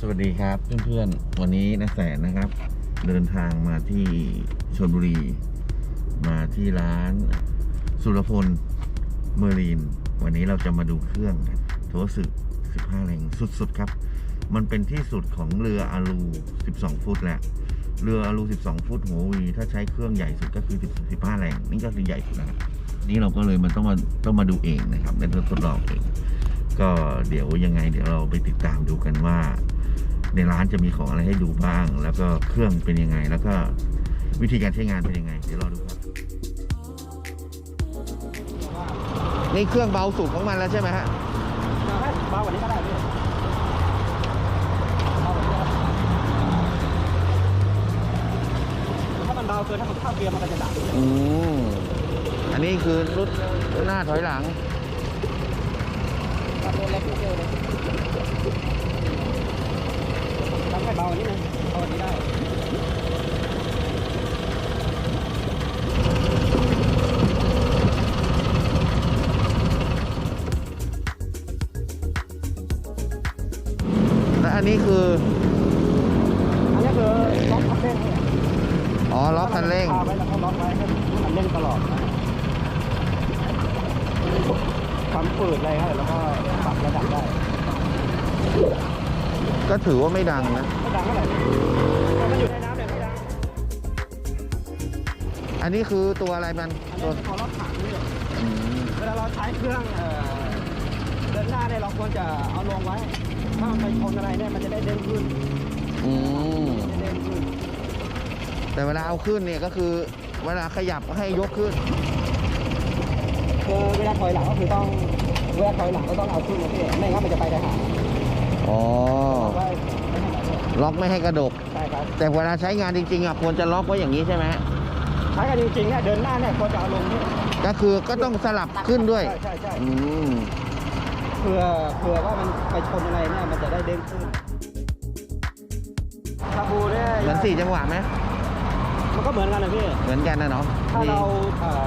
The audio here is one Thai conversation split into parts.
สวัสดีครับเพื่อนๆ วันนี้นะแสนนะครับ เดินทางมาที่ชลบุรี มาที่ร้านสุรพลเมอรีน วันนี้เราจะมาดูเครื่องโทสึ15แรงสุดๆครับ มันเป็นที่สุดของเรืออารู12 ฟุตแหละเรืออารู12 ฟุตหัววีถ้าใช้เครื่องใหญ่สุดก็คือ15แรงนี่ก็คือใหญ่สุดแล้วนี่เราก็เลยมันต้องมาต้องมาดูเองนะครับเป็นทดลองเองก็เดี๋ยวยังไงเดี๋ยวเราไปติดตามดูกันว่า ในร้านจะมีของอะไรให้ดูบ้าง แล้วก็เครื่องเป็นยังไง แล้วก็วิธีการใช้งานเป็นยังไง เดี๋ยวรอดูครับนี่เครื่องเบาสุดของมันแล้วใช่ไหมฮะเบากว่านี้ก็ได้พี่ถ้ามันเบาเกินถ้ามันเข้าเกียร์มันก็จะดับอืมอันนี้คือรุ่นหน้าถอยหลังถ้าตัวเล็กนิดเดียวเลย อันนี้คือ อันนี้คือล็อกคันเร่งเนี่ยอ๋อ ล็อกคันเร่งคาไว้แล้วก็ล็อกไว้ให้มันเร่งตลอดนะความฝืดอะไรครับแล้วก็ปรับระดับได้ ก็ถือว่าไม่ดังนะ ไม่ดังเท่าไหร่แต่มันอยู่ในน้ำเนี่ยไม่ดัง อันนี้คือตัวอะไรมันอันตัวนี้เขาล็อกถังนี่อืมเวลาเราใช้เครื่องเอ่อเดิน หน้าเนี่ยเราควรจะเอาลงไว้ ถ้ามันไปชนอะไรเนี่ยมันจะได้เด้งขึ้นอืมจะได้เด้งขึ้นแต่เวลาเอาขึ้นเนี่ยก็คือเวลาขยับก็ให้ยกขึ้น คือเวลาถอยหลังก็คือต้องเวลาถอยหลังก็ต้องเอาขึ้นนะพี่ไม่งั้นมันจะไปแต่หางอ๋อ ไว้ไม่ให้ไหลเลยล็อกไม่ให้กระดก ใช่ครับ แต่เวลาใช้งานจริงๆอะควรจะล็อกไว้อย่างนี้ใช่ไหมฮะใช้กันจริงๆเนี่ยเดินหน้าเนี่ยควรจะเอาลงนี่ก็คือก็ต้องสลับขึ้นด้วย ใช่ใช่ใช่อืมเผื่อเผื่อว่ามันไปชนอะไรเนี่ยมันจะได้เด้งขึ้นคาบูเนี่ยเหมือนสี่จังหวะไหมมันก็เหมือนกันนะพี่ เหมือนกันนะเนาะถ้าเราเอ่อ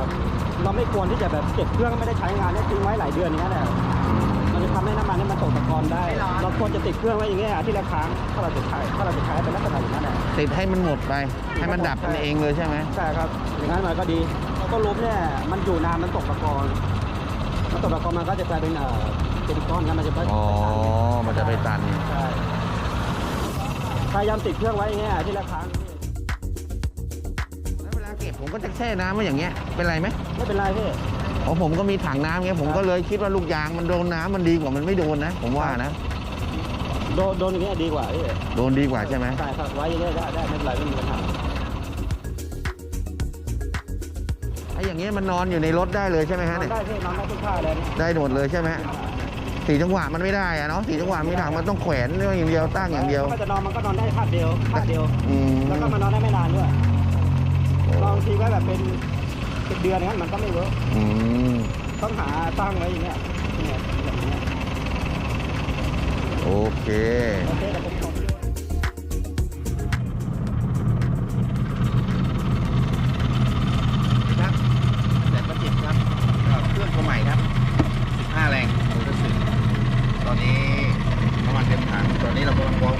เราไม่ควรที่จะแบบเก็บเครื่องไม่ได้ใช้งานเนี่ยทิ้งไว้หลายเดือนอย่างนี้ยแหละมันจะทำให้น้ำมันเนี่ยมันตกตะกอนได้ เราควรจะติดเครื่องไว้อย่างเงี้ยอาที่ละครั้งถ้าเราจะใช้ถ้าเราจะใช้เป็นลักษณะอย่างนั้นแหละติดให้มันหมดไป ให้มันดับเองเลยใช่ไหมใช่ครับ อย่างนั้นมันก็ดีแล้วก็ลบเนี่ยมันอยู่นานมันตกตะกอนมันตกตะกอนมันก็จะกลายเป็นเอ่อ เป็นก้อนงั้นมันจะไปอ๋อ มันจะไปตัน ใช่พยายามติดเครื่องไว้อย่างเงี้ยอาที่ละครั้งแล้วเวลาเก็บผมก็จะแช่น้ำไว้อย่างเงี้ย เป็นไรไหมไม่เป็นไรพี่ ของผมก็มีถังน้ำเงี้ย ผมก็เลยคิดว่าลูกยางมันโดนน้ำมันดีกว่ามันไม่โดนนะ ผมว่านะ โดนโดนอย่างเงี้ยดีกว่าพี่โดนดีกว่าใช่ไหมใช่ครับไว้อย่างเงี้ยได้ได้ไม่เป็นไรไม่มีปัญหาไอ้อย่างเงี้ยมันนอนอยู่ในรถได้เลยใช่ไหมนอฮะนเนี่ย ได้พี่นอนได้ทุกท่าเลยได้หมดเลยใช่ไหม สี่จังหวะมันไม่ได้อะเนาะสี่จังหวะมีถังมันต้องแขวนอย่างเดียวตั้งอย่างเดียว ถ้าจะนอนมันก็นอนได้ท่าเดียวท่าเดียว อืม แล้วก็มานอนได้ไม่นานด้วยบางทีก็แบบเป็นเป็นเดือนงั้นมันก็ไม่เวิร์กอืมต้องหาตั้งไว้อย่างเงี้ยเนี่ยแบบเนี้ยโอเค โอเคแต่ผม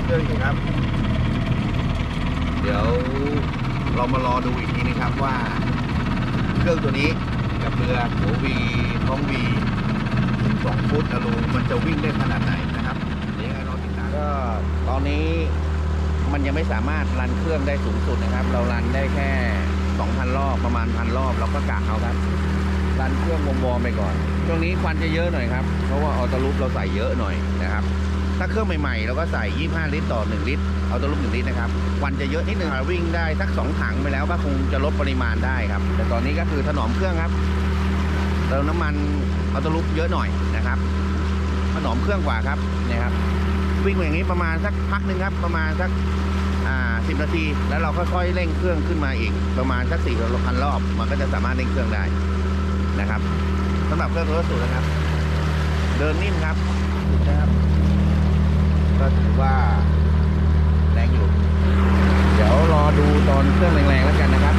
เครื่องอยู่ครับ เดี๋ยวเรามารอดูอีกทีนะครับว่า เครื่องตัวนี้กับเรือหัววีท้องวี12ฟุตอลูมันจะวิ่งได้ขนาดไหนนะครับเดี๋ยวยังไงรอติดตามก็ตอนนี้มันยังไม่สามารถรันเครื่องได้สูงสุดนะครับ เรารันได้แค่ 2,000 รอบประมาณพันรอบเราก็กะเอาครับ รันเครื่องวอร์มไปก่อน ช่วงนี้ควันจะเยอะหน่อยครับ เพราะว่าออโตลูปเราใส่เยอะหน่อยนะครับ ถ้าเครื่องใหม่ๆเราก็ใส่ 25 ลิตรต่อ 1 ลิตรออโต้ลูป1ลิตรนะครับควันจะเยอะนิดนึงอะวิ่งได้สัก 2 ถังไปแล้วก็คงจะลดปริมาณได้ครับ แต่ตอนนี้ก็คือถนอมเครื่องครับ เติมน้ำมันออโต้ลูปเยอะหน่อยนะครับ ถนอมเครื่องกว่าครับเนี่ยครับ วิ่งอย่างนี้ประมาณสักพักหนึ่งครับ ประมาณสักสินาที แล้วเราค่อยๆเร่งเครื่องขึ้นมาอีก ประมาณสักสี่พันรอบ มันก็จะสามารถเร่งเครื่องได้นะครับสำหรับเครื่องรถสูตรนะครับ เดินนิ่มครับนะครับ ก็ถือว่าแรงอยู่ เดี๋ยวรอดูตอนเครื่องแรงๆแล้วกันนะครับ